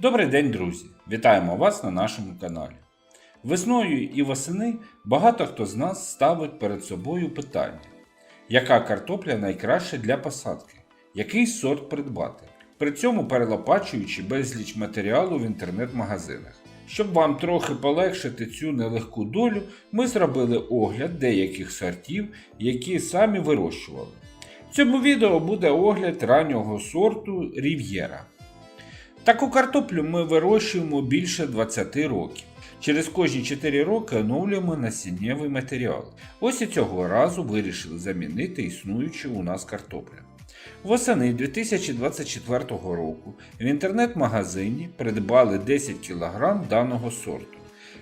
Добрий день, друзі! Вітаємо вас на нашому каналі. Весною і восени багато хто з нас ставить перед собою питання, яка картопля найкраща для посадки, який сорт придбати, при цьому перелопачуючи безліч матеріалу в інтернет-магазинах. Щоб вам трохи полегшити цю нелегку долю, ми зробили огляд деяких сортів, які самі вирощували. В цьому відео буде огляд раннього сорту Рів'єра. Таку картоплю ми вирощуємо більше 20 років. Через кожні 4 роки оновлюємо насіннєвий матеріал. Ось і цього разу вирішили замінити існуючу у нас картоплю. Восени 2024 року в інтернет-магазині придбали 10 кг даного сорту.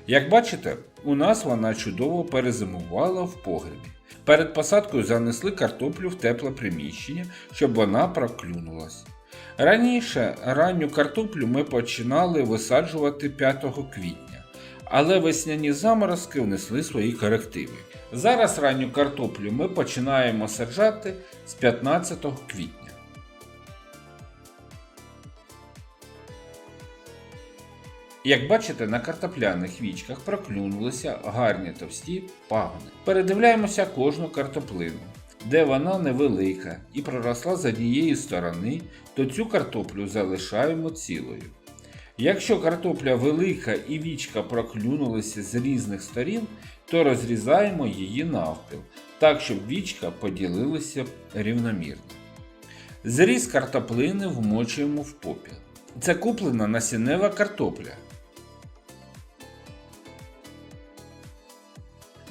Як бачите, у нас вона чудово перезимувала в погребі. Перед посадкою занесли картоплю в тепле приміщення, щоб вона проклюнулась. Раніше ранню картоплю ми починали висаджувати 5 квітня, але весняні заморозки внесли свої корективи. Зараз ранню картоплю ми починаємо саджати з 15 квітня. Як бачите, на картопляних вічках проклюнулися гарні товсті пагони. Передивляємося кожну картоплину. Де вона невелика і проросла з однієї сторони, то цю картоплю залишаємо цілою. Якщо картопля велика і вічка проклюнулися з різних сторін, то розрізаємо її навпіл, так щоб вічка поділилася рівномірно. Зріз картоплини вмочуємо в попіл. Це куплена насіннева картопля.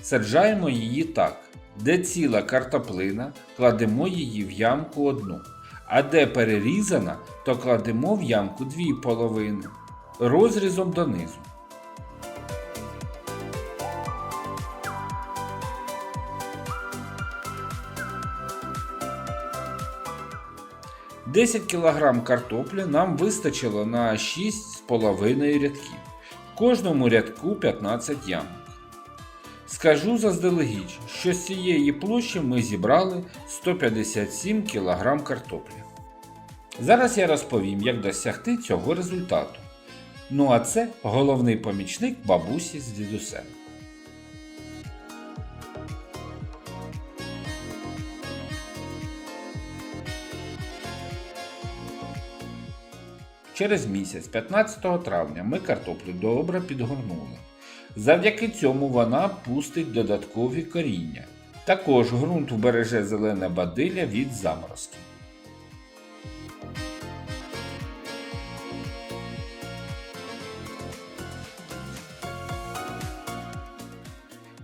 Саджаємо її так. Де ціла картоплина, кладемо її в ямку одну, а де перерізана, то кладемо в ямку дві половини розрізом донизу. Десять кг картоплі нам вистачило на 6,5 рядків. В кожному рядку 15 ямок. Скажу заздалегідь, що з цієї площі ми зібрали 157 кг картоплі. Зараз я розповім, як досягти цього результату. Ну а це головний помічник бабусі з дідусем. Через місяць, 15 травня, ми картоплю добре підгорнули. Завдяки цьому вона пустить додаткові коріння. Також ґрунт вбереже зелене бадилля від заморозків.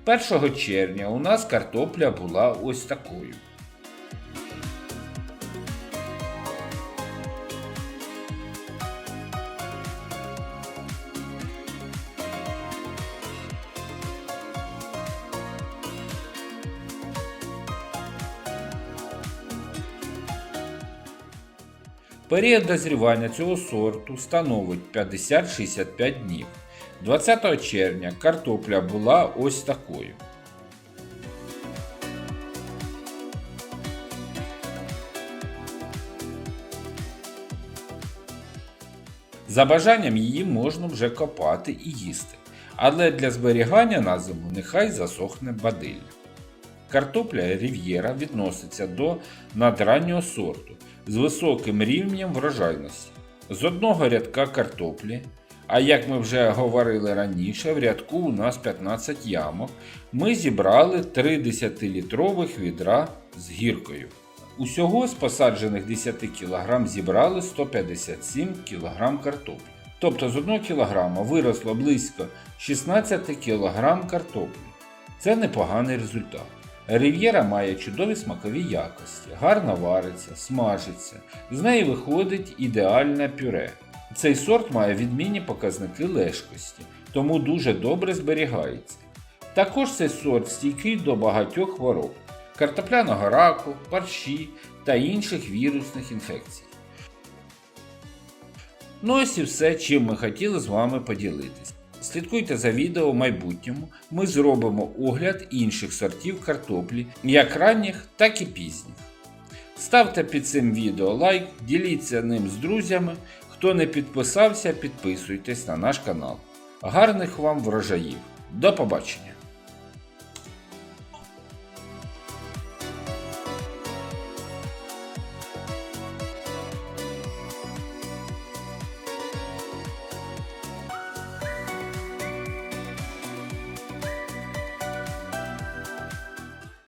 Першого червня у нас картопля була ось такою. Період дозрівання цього сорту становить 50-65 днів. 20 червня картопля була ось такою. За бажанням її можна вже копати і їсти, але для зберігання на зиму нехай засохне бадилля. Картопля рів'єра відноситься до надраннього сорту з високим рівнем врожайності. З одного рядка картоплі, а як ми вже говорили раніше, в рядку у нас 15 ямок, ми зібрали 3 10-літрових відра з гіркою. Усього з посаджених 10 кг зібрали 157 кг картоплі. Тобто з 1 кг виросло близько 16 кг картоплі. Це непоганий результат. Рів'єра має чудові смакові якості, гарно вариться, смажиться, з неї виходить ідеальне пюре. Цей сорт має відмінні показники лежкості, тому дуже добре зберігається. Також цей сорт стійкий до багатьох хвороб картопляного раку, парші та інших вірусних інфекцій. Ну ось і все, чим ми хотіли з вами поділитись. Слідкуйте за відео в майбутньому, ми зробимо огляд інших сортів картоплі, як ранніх, так і пізніх. Ставте під цим відео лайк, діліться ним з друзями. Хто не підписався, підписуйтесь на наш канал. Гарних вам врожаїв. До побачення!